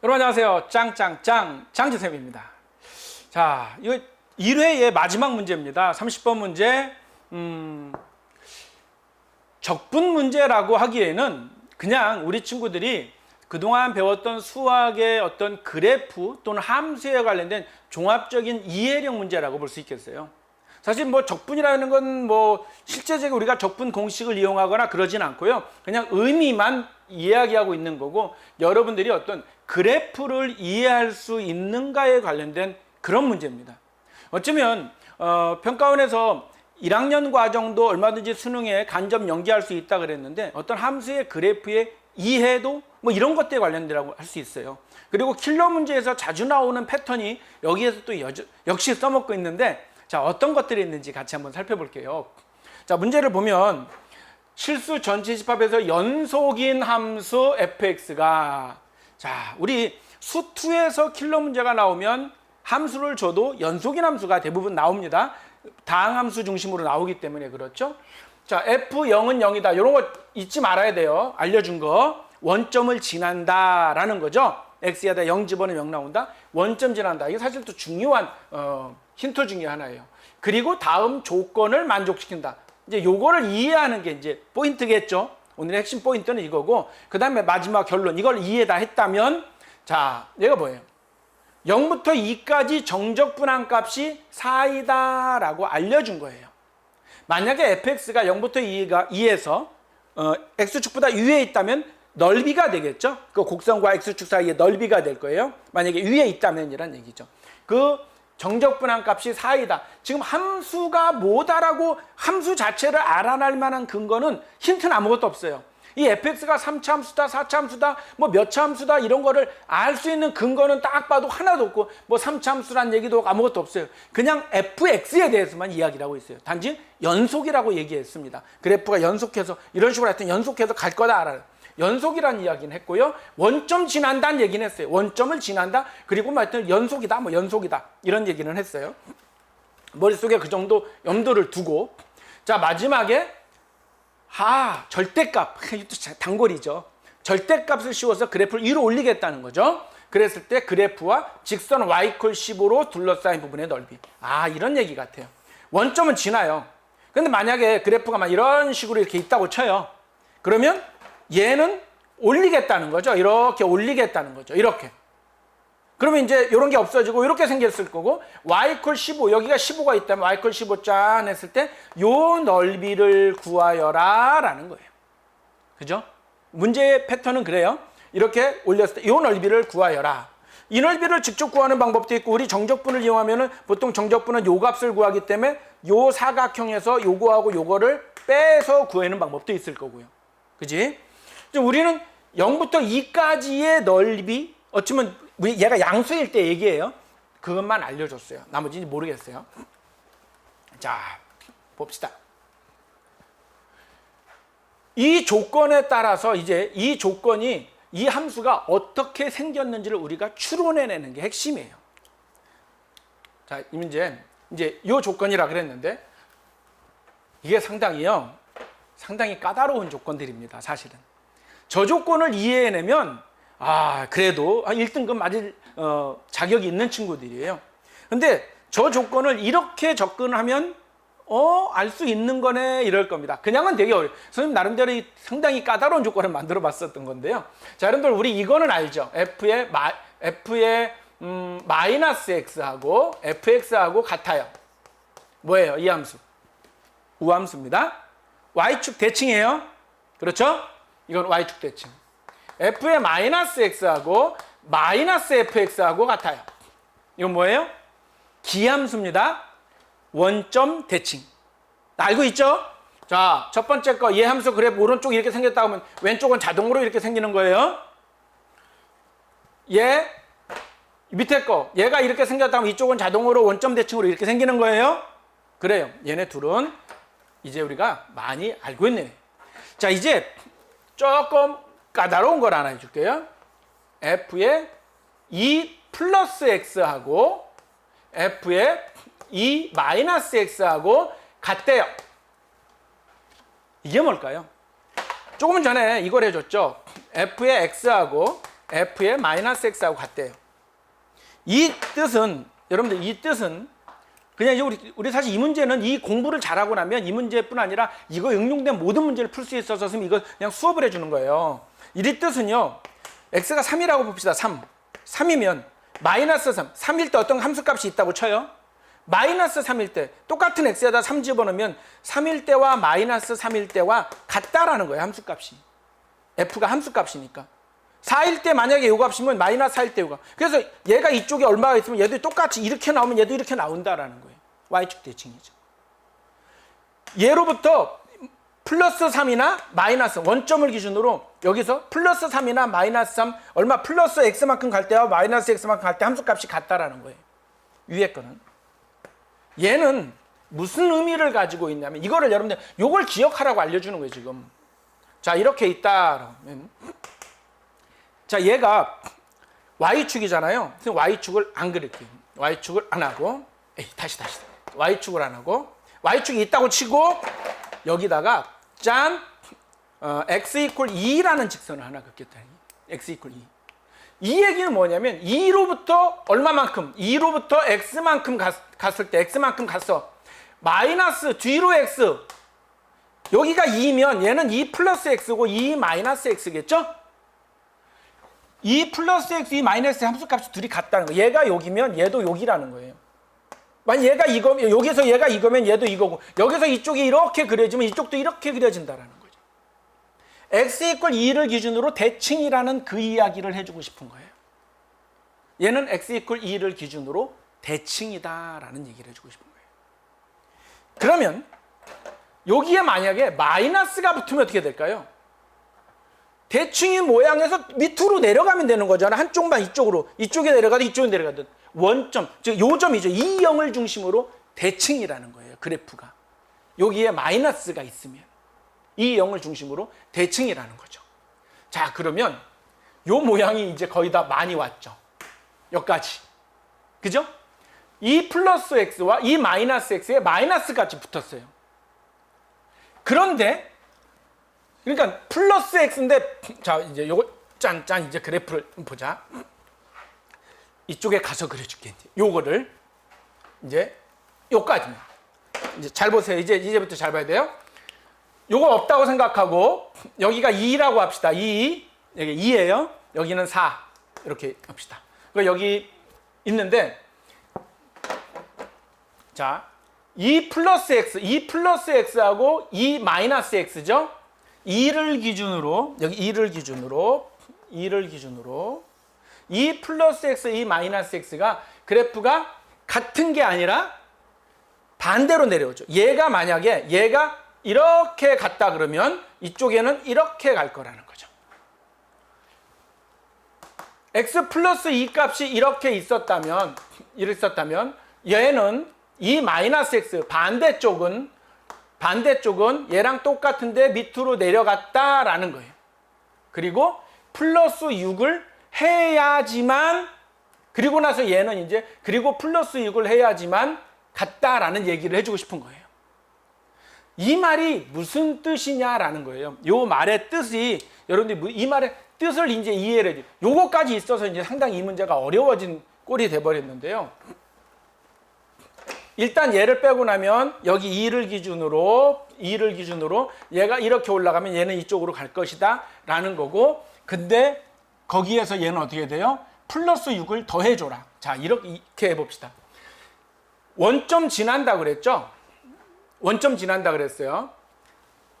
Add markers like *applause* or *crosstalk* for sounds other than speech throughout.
여러분 안녕하세요. 짱짱짱 장지쌤입니다. 자, 이거 1회의 마지막 문제입니다. 30번 문제. 음, 적분 문제라고 하기에는 그냥 우리 친구들이 그동안 배웠던 수학의 어떤 그래프 또는 함수에 관련된 종합적인 이해력 문제라고 볼 수 있겠어요. 사실 뭐 적분이라는 건 뭐 실제적으로 우리가 적분 공식을 이용하거나 그러진 않고요. 그냥 의미만 이야기하고 있는 거고 여러분들이 어떤 그래프를 이해할 수 있는가에 관련된 그런 문제입니다. 어쩌면 어, 평가원에서 1학년 과정도 얼마든지 수능에 간접 연기할 수 있다 그랬는데 어떤 함수의 그래프의 이해도 뭐 이런 것들에 관련되라고 할 수 있어요. 그리고 킬러 문제에서 자주 나오는 패턴이 여기에서 또 여저, 역시 써먹고 있는데 자 어떤 것들이 있는지 같이 한번 살펴볼게요. 자 문제를 보면 실수 전체 집합에서 연속인 함수 fx가 자 우리 수2에서 킬러 문제가 나오면 함수를 줘도 연속인 함수가 대부분 나옵니다. 다항함수 중심으로 나오기 때문에 그렇죠. 자 f0은 0이다. 이런 거 잊지 말아야 돼요. 알려준 거 원점을 지난다라는 거죠. x에다 0 집어넣으면 0 나온다. 원점 지난다. 이게 사실 또 중요한 어, 힌트 중에 하나예요. 그리고 다음 조건을 만족시킨다. 이제 요거를 이해하는 게 이제 포인트겠죠. 오늘의 핵심 포인트는 이거고 그 다음에 마지막 결론 이걸 이해 다 했다면 자 얘가 뭐예요? 0부터 2까지 정적 분함값이 4이다 라고 알려준 거예요. 만약에 fx가 0부터 2가 2에서 어, x축보다 위에 있다면 넓이가 되겠죠. 그 곡선과 x축 사이의 넓이가 될 거예요. 만약에 위에 있다면이란 얘기죠. 그 정적분한 값이 4이다. 지금 함수가 뭐다라고 함수 자체를 알아낼 만한 근거는 힌트는 아무것도 없어요. 이 fx가 3차 함수다, 4차 함수다, 뭐 몇 차 함수다 이런 거를 알 수 있는 근거는 딱 봐도 하나도 없고 뭐 3차 함수란 얘기도 아무것도 없어요. 그냥 fx에 대해서만 이야기를 하고 있어요. 단지 연속이라고 얘기했습니다. 그래프가 연속해서 이런 식으로 하여튼 연속해서 갈 거다 알아요. 연속이라는 이야기는 했고요. 원점 지난다는 얘기는 했어요. 원점을 지난다. 그리고 뭐 하여튼 연속이다. 뭐 연속이다. 이런 얘기는 했어요. 머릿속에 그 정도 염두를 두고 자 마지막에 아 절대값 *laughs* 단골이죠. 절대값을 씌워서 그래프를 위로 올리겠다는 거죠. 그랬을 때 그래프와 직선 y 콜 15로 둘러싸인 부분의 넓이. 아 이런 얘기 같아요. 원점은 지나요. 근데 만약에 그래프가 막 이런 식으로 이렇게 있다고 쳐요. 그러면 얘는 올리겠다는 거죠. 이렇게 올리겠다는 거죠. 이렇게. 그러면 이제 이런 게 없어지고 이렇게 생겼을 거고 y 콜 15 여기가 15가 있다면 y 콜 15짠 했을 때 요 넓이를 구하여라 라는 거예요. 그죠? 문제의 패턴은 그래요. 이렇게 올렸을 때 요 넓이를 구하여라. 이 넓이를 직접 구하는 방법도 있고 우리 정적분을 이용하면은 보통 정적분은 요 값을 구하기 때문에 요 사각형에서 요거하고 요거를 빼서 구하는 방법도 있을 거고요. 그지? 우리는 0부터 2까지의 넓이 어쩌면 얘가 양수일 때 얘기해요. 그것만 알려줬어요. 나머지는 모르겠어요. 자, 봅시다. 이 조건에 따라서 이제 이 조건이 이 함수가 어떻게 생겼는지를 우리가 추론해내는 게 핵심이에요. 자, 이 문제 이제 이 조건이라 그랬는데 이게 상당히요, 상당히 까다로운 조건들입니다. 사실은 저 조건을 이해해내면 아 그래도 1등급 맞을 어, 자격이 있는 친구들이에요. 근데 저 조건을 이렇게 접근하면 어, 알 수 있는 거네 이럴 겁니다. 그냥은 되게 어려워요. 선생님 나름대로 이 상당히 까다로운 조건을 만들어 봤었던 건데요. 자, 여러분들 우리 이거는 알죠? f의 마, f의 음, 마이너스 x하고 fx하고 같아요. 뭐예요? 이 함수. 우함수입니다. y축 대칭이에요. 그렇죠? 이건 y축 대칭. f의 마이너스 x하고 마이너스 fx하고 같아요. 이건 뭐예요? 기함수입니다. 원점 대칭. 알고 있죠? 자, 첫 번째 거, 얘 함수 그래프 오른쪽 이렇게 생겼다 하면 왼쪽은 자동으로 이렇게 생기는 거예요. 얘, 밑에 거, 얘가 이렇게 생겼다 하면 이쪽은 자동으로 원점 대칭으로 이렇게 생기는 거예요. 그래요. 얘네 둘은 이제 우리가 많이 알고 있네. 자, 이제 조금 까다로운 걸 하나 해줄게요. f의 2 플러스 x하고 f의 2 마이너스 x하고 같대요. 이게 뭘까요? 조금 전에 이걸 해줬죠. f의 x하고 f의 마이너스 x하고 같대요. 이 뜻은 여러분들 이 뜻은 그냥 이제 우리 우리 사실 이 문제는 이 공부를 잘하고 나면 이 문제뿐 아니라 이거 응용된 모든 문제를 풀 수 있어서 이거 그냥 수업을 해주는 거예요. 이 뜻은요. x가 3이라고 봅시다. 3. 3이면 마이너스 3. 3일 때 어떤 함수값이 있다고 쳐요. 마이너스 3일 때 똑같은 x에다 3 집어넣으면 3일 때와 마이너스 3일 때와 같다라는 거예요. 함수값이. f가 함수값이니까. 4일 때 만약에 요 값이면 마이너스 4일 때 요가. 그래서 얘가 이쪽에 얼마가 있으면 얘도 똑같이 이렇게 나오면 얘도 이렇게 나온다라는 거예요. y축 대칭이죠. 얘로부터 플러스 3이나 마이너스 원점을 기준으로 여기서 플러스 3이나 마이너스 3 얼마 플러스 x만큼 갈 때와 마이너스 x만큼 갈 때 함수값이 같다라는 거예요. 위에 거는. 얘는 무슨 의미를 가지고 있냐면 이거를 여러분들 요걸 기억하라고 알려주는 거예요 지금. 자 이렇게 있다라면 자 얘가 y축이잖아요. 그래서 y축을 안 그릴게요. y축을 안 하고 에이, 다시 다시 y축을 안 하고 y축이 있다고 치고 여기다가 짠 어, x 이퀄 2라는 직선을 하나 긋겠다. x 이퀄 2. 이 얘기는 뭐냐면 2로부터 얼마만큼 2로부터 x만큼 갔, 갔을 때 x만큼 갔어. 마이너스 뒤로 x 여기가 2면 얘는 2 플러스 x고 2 마이너스 x겠죠? 2 플러스 x, 2 마이너스 함수값이 둘이 같다는 거예요. 얘가 여기면 얘도 여기라는 거예요. 만약 얘가 이거 여기서 얘가 이거면 얘도 이거고 여기서 이쪽이 이렇게 그려지면 이쪽도 이렇게 그려진다라는 거죠. x 이퀄 2를 기준으로 대칭이라는 그 이야기를 해주고 싶은 거예요. 얘는 x 이퀄 2를 기준으로 대칭이다라는 얘기를 해주고 싶은 거예요. 그러면 여기에 만약에 마이너스가 붙으면 어떻게 될까요? 대칭의 모양에서 밑으로 내려가면 되는 거잖아. 한쪽만 이쪽으로, 이쪽에 내려가든 이쪽에 내려가든. 원점, 즉 요점이죠. 이 영을 중심으로 대칭이라는 거예요. 그래프가. 여기에 마이너스가 있으면 이 영을 중심으로 대칭이라는 거죠. 자, 그러면 요 모양이 이제 거의 다 많이 왔죠. 여기까지. 그죠? 이 플러스 x와 이 마이너스 x에 마이너스 같이 붙었어요. 그런데 그러니까 플러스 x인데 자 이제 요거 짠짠 이제 그래프를 보자. 이쪽에 가서 그려줄게. 이제 요거를 이제 요까지만 이제 잘 보세요. 이제 이제부터 잘 봐야 돼요. 요거 없다고 생각하고 여기가 2라고 합시다. 2 여기 2예요. 여기는 4 이렇게 합시다. 그 여기 있는데 자, 2 플러스 x, 2 플러스 x하고 2 마이너스 x죠. 2를 기준으로 여기 2를 기준으로 2를 기준으로 2 플러스 x, 2 마이너스 x가 그래프가 같은 게 아니라 반대로 내려오죠. 얘가 만약에 얘가 이렇게 갔다 그러면 이쪽에는 이렇게 갈 거라는 거죠. x 플러스 2 값이 이렇게 있었다면 이랬었다면 얘는 이 마이너스 x 반대쪽은 반대쪽은 얘랑 똑같은데 밑으로 내려갔다라는 거예요. 그리고 플러스 6을 해야지만 그리고 나서 얘는 이제 그리고 플러스 6을 해야지만 같다라는 얘기를 해주고 싶은 거예요. 이 말이 무슨 뜻이냐라는 거예요. 요 말의 뜻이 여러분들이 이 말의 뜻을 이제 이해를 해요. 요거까지 있어서 이제 상당히 이 문제가 어려워진 꼴이 돼버렸는데요. 일단 얘를 빼고 나면 여기 2를 기준으로 2를 기준으로 얘가 이렇게 올라가면 얘는 이쪽으로 갈 것이다 라는 거고 근데 거기에서 얘는 어떻게 돼요? 플러스 6을 더해줘라. 자 이렇게 해봅시다. 원점 지난다 그랬죠? 원점 지난다 그랬어요.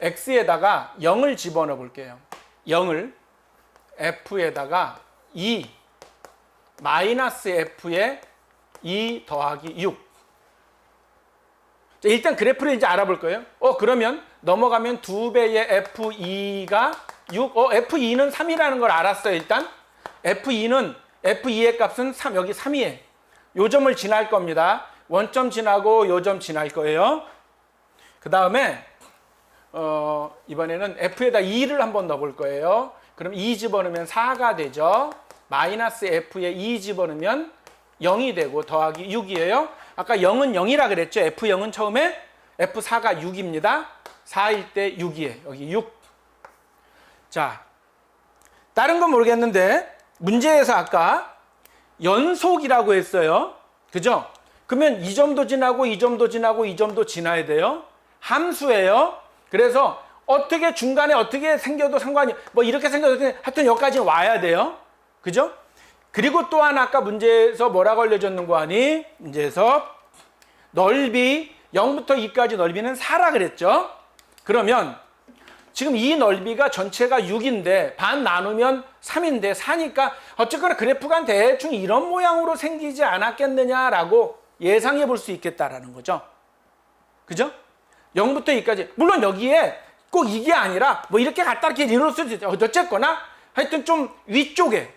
x에다가 0을 집어넣어 볼게요. 0을 f에다가 2 마이너스 f에 2 더하기 6 자, 일단 그래프를 이제 알아볼 거예요. 어, 그러면 넘어가면 두 배의 F2가 6, 어, F2는 3이라는 걸 알았어요, 일단. F2는, F2의 값은 3, 여기 3이에요. 요 점을 지날 겁니다. 원점 지나고 요점 지날 거예요. 그 다음에, 어, 이번에는 F에다 2를 한번 넣어볼 거예요. 그럼 2 집어넣으면 4가 되죠. 마이너스 F에 2 집어넣으면 0이 되고 더하기 6이에요. 아까 0은 0이라 그랬죠. F0은 처음에 F4가 6입니다. 4일 때 6이에요. 여기 6. 자, 다른 건 모르겠는데 문제에서 아까 연속이라고 했어요. 그죠? 그러면 이 점도 지나고 이 점도 지나고 이 점도 지나야 돼요. 함수예요. 그래서 어떻게 중간에 어떻게 생겨도 상관이 뭐 이렇게 생겨도 하여튼 여기까지 와야 돼요. 그죠? 그리고 또 하나 아까 문제에서 뭐라고 알려줬는 거 아니? 문제에서 넓이 0부터 2까지 넓이는 4라 그랬죠? 그러면 지금 이 넓이가 전체가 6인데 반 나누면 3인데 4니까 어쨌거나 그래프가 대충 이런 모양으로 생기지 않았겠느냐라고 예상해 볼 수 있겠다라는 거죠. 그죠? 0부터 2까지. 물론 여기에 꼭 이게 아니라 뭐 이렇게 갖다 이렇게 이룰 수도 있죠. 어쨌거나 하여튼 좀 위쪽에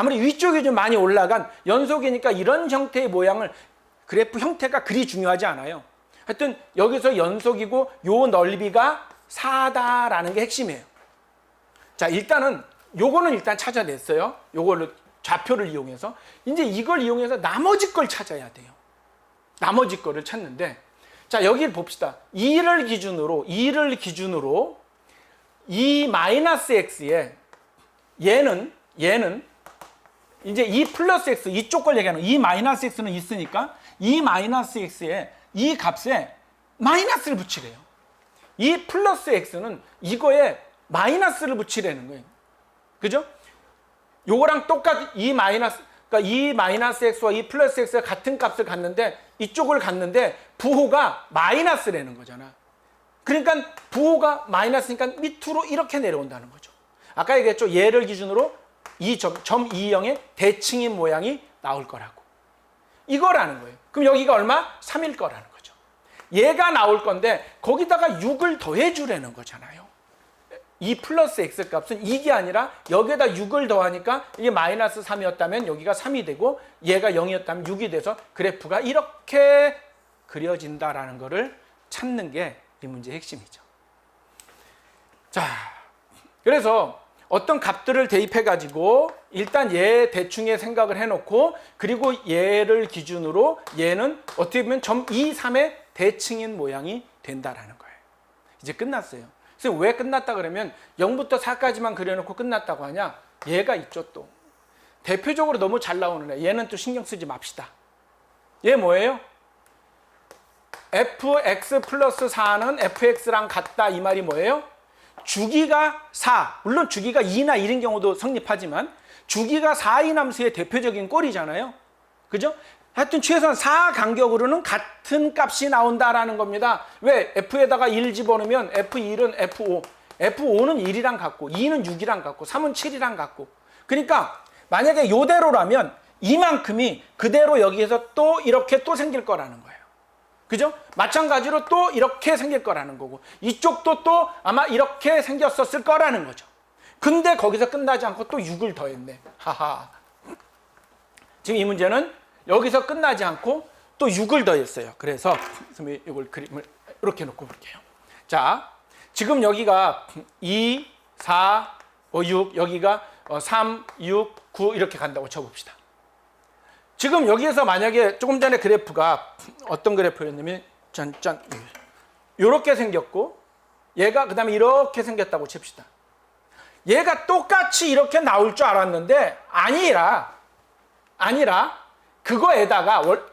아무리 위쪽이 좀 많이 올라간 연속이니까 이런 형태의 모양을 그래프 형태가 그리 중요하지 않아요. 하여튼 여기서 연속이고 요 넓이가 4다라는 게 핵심이에요. 자, 일단은 요거는 일단 찾아냈어요. 요걸로 좌표를 이용해서 이제 이걸 이용해서 나머지 걸 찾아야 돼요. 나머지 거를 찾는데 자, 여기 봅시다. 2를 기준으로 2를 기준으로 2 마이너스 x에 얘는 얘는 이제 2 플러스 x 이쪽 걸 얘기하는 2 마이너스 x는 있으니까 2 마이너스 x에 이 값에 마이너스를 붙이래요. 이 플러스 x는 이거에 마이너스를 붙이라는 거예요. 그죠? 요거랑 똑같이 이 마이너스 그러니까 이 마이너스 x와 이 플러스 x가 같은 값을 갖는데 이쪽을 갖는데 부호가 마이너스라는 거잖아. 그러니까 부호가 마이너스니까 밑으로 이렇게 내려온다는 거죠. 아까 얘기했죠. 얘를 기준으로 이 점, 점 2형의 대칭인 모양이 나올 거라고. 이거라는 거예요. 그럼 여기가 얼마? 3일 거라는 거죠. 얘가 나올 건데 거기다가 6을 더해 주라는 거잖아요. 이 플러스 x 값은 이게 아니라 여기에다 6을 더하니까 이게 마이너스 3이었다면 여기가 3이 되고 얘가 0이었다면 6이 돼서 그래프가 이렇게 그려진다라는 거를 찾는 게 이 문제의 핵심이죠. 자, 그래서 어떤 값들을 대입해 가지고 일단 얘 대충의 생각을 해놓고 그리고 얘를 기준으로 얘는 어떻게 보면 점 2, 3의 대칭인 모양이 된다라는 거예요. 이제 끝났어요. 그래서 왜 끝났다 그러면 0부터 4까지만 그려놓고 끝났다고 하냐? 얘가 있죠 또. 대표적으로 너무 잘 나오는 애. 얘는 또 신경 쓰지 맙시다. 얘 뭐예요? fx 플러스 4는 fx랑 같다 이 말이 뭐예요? 주기가 4, 물론 주기가 2나 1인 경우도 성립하지만 주기가 4인 함수의 대표적인 꼴이잖아요. 그죠? 하여튼 최소한 4 간격으로는 같은 값이 나온다라는 겁니다. 왜? F에다가 1 집어넣으면 F1은 F5, F5는 1이랑 같고 2는 6이랑 같고 3은 7이랑 같고 그러니까 만약에 요대로라면 이만큼이 그대로 여기에서 또 이렇게 또 생길 거라는 거예요. 그죠? 마찬가지로 또 이렇게 생길 거라는 거고 이쪽도 또 아마 이렇게 생겼었을 거라는 거죠. 근데 거기서 끝나지 않고 또 6을 더했네. 하하. 지금 이 문제는 여기서 끝나지 않고 또 6을 더했어요. 그래서 이걸 그림을 이렇게 놓고 볼게요. 자, 지금 여기가 2, 4, 5, 6, 여기가 3, 6, 9 이렇게 간다고 쳐봅시다. 지금 여기에서 만약에 조금 전에 그래프가 어떤 그래프였냐면 짠짠 이렇게 생겼고 얘가 그 다음에 이렇게 생겼다고 칩시다. 얘가 똑같이 이렇게 나올 줄 알았는데 아니라 아니라 그거에다가 월,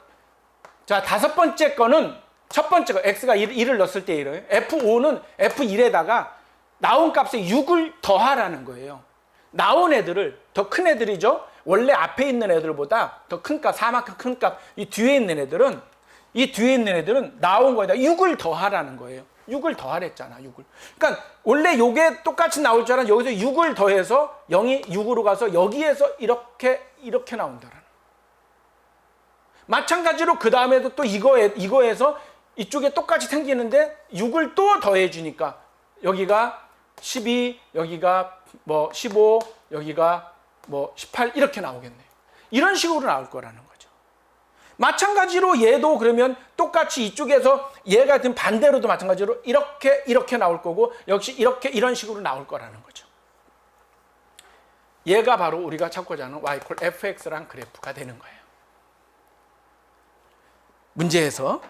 자 다섯 번째 거는 첫 번째 거 x가 1, 1을 넣었을 때 이래요. f5는 f1에다가 나온 값에 6을 더하라는 거예요. 나온 애들을 더 큰 애들이죠. 원래 앞에 있는 애들보다 더 큰 값, 4만큼 큰 값, 이 뒤에 있는 애들은 이 뒤에 있는 애들은 나온 거에다 6을 더하라는 거예요. 6을 더하랬잖아, 6을. 그러니까 원래 요게 똑같이 나올 줄 알았는데 여기서 6을 더해서 0이 6으로 가서 여기에서 이렇게 이렇게 나온다라는. 마찬가지로 그 다음에도 또 이거에 이거에서 이쪽에 똑같이 생기는데 6을 또 더해 주니까 여기가 12, 여기가 뭐 15, 여기가 뭐 18 이렇게 나오겠네요. 이런 식으로 나올 거라는 거죠. 마찬가지로 얘도 그러면 똑같이 이쪽에서 얘 같은 반대로도 마찬가지로 이렇게 이렇게 나올 거고 역시 이렇게 이런 식으로 나올 거라는 거죠. 얘가 바로 우리가 찾고자 하는 y 콜 fx랑 그래프가 되는 거예요. 문제에서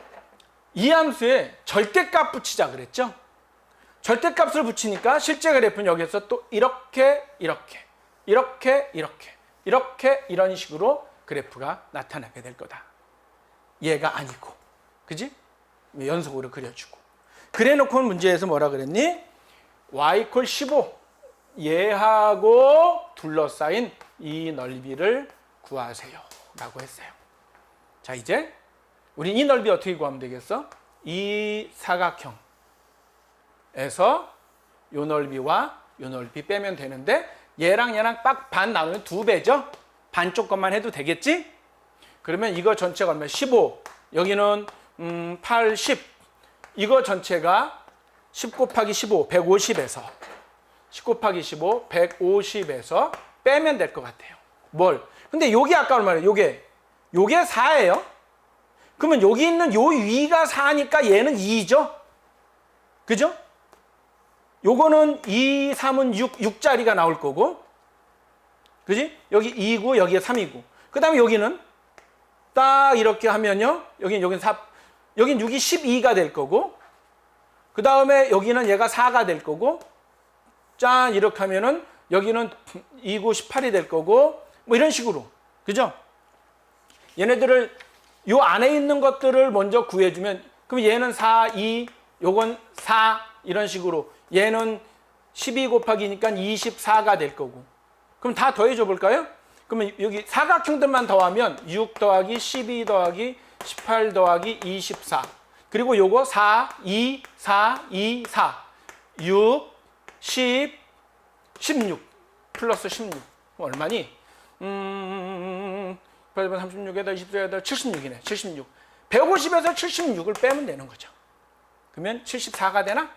이 함수에 절대값 붙이자 그랬죠? 절대값을 붙이니까 실제 그래프는 여기서 또 이렇게 이렇게 이렇게 이렇게 이렇게 이런 식으로 그래프가 나타나게 될 거다. 얘가 아니고. 그지? 연속으로 그려주고. 그래 놓고 문제에서 뭐라 그랬니? y 이퀄 15. 얘하고 둘러싸인 이 넓이를 구하세요. 라고 했어요. 자, 이제 우리 이 넓이 어떻게 구하면 되겠어? 이 사각형에서 요 넓이와 요 넓이 빼면 되는데 얘랑 얘랑 빡 반 나누면 두 배죠? 반쪽 것만 해도 되겠지? 그러면 이거 전체가 얼마? 15. 여기는 음, 8, 10. 이거 전체가 10 곱하기 15, 150에서 10 곱하기 15, 150에서 빼면 될 것 같아요. 뭘? 근데 요게 아까 얼마예요? 요게 요게 4예요. 그러면 여기 있는 요 위가 4니까 얘는 2죠? 그죠? 요거는 2, 3은 6, 6짜리가 나올 거고. 그지? 여기 2고 여기에 3이고. 그 다음에 여기는 딱 이렇게 하면요. 여긴 여긴 4, 여긴 6이 12가 될 거고. 그 다음에 여기는 얘가 4가 될 거고. 짠 이렇게 하면은 여기는 2고 18이 될 거고. 뭐 이런 식으로. 그죠? 얘네들을 요 안에 있는 것들을 먼저 구해주면 그럼 얘는 4, 2, 요건 4 이런 식으로 얘는 12 곱하기니까 24가 될 거고 그럼 다 더해줘 볼까요? 그러면 여기 사각형들만 더하면 6 더하기 12 더하기 18 더하기 24 그리고 요거 4, 2, 4, 2, 4 6, 10, 16 플러스 16 얼마니? 음... 8번 36에다 24에다 76이네. 76. 150에서 76을 빼면 되는 거죠. 그러면 74가 되나?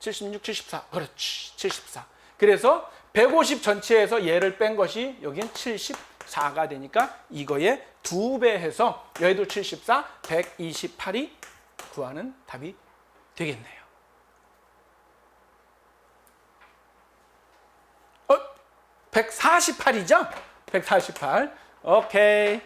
76, 74. 그렇지. 74. 그래서 150 전체에서 얘를 뺀 것이 여긴 74가 되니까 이거에 두 배 해서 여기도 74, 128이 구하는 답이 되겠네요. 어? 148이죠? 148. 오케이.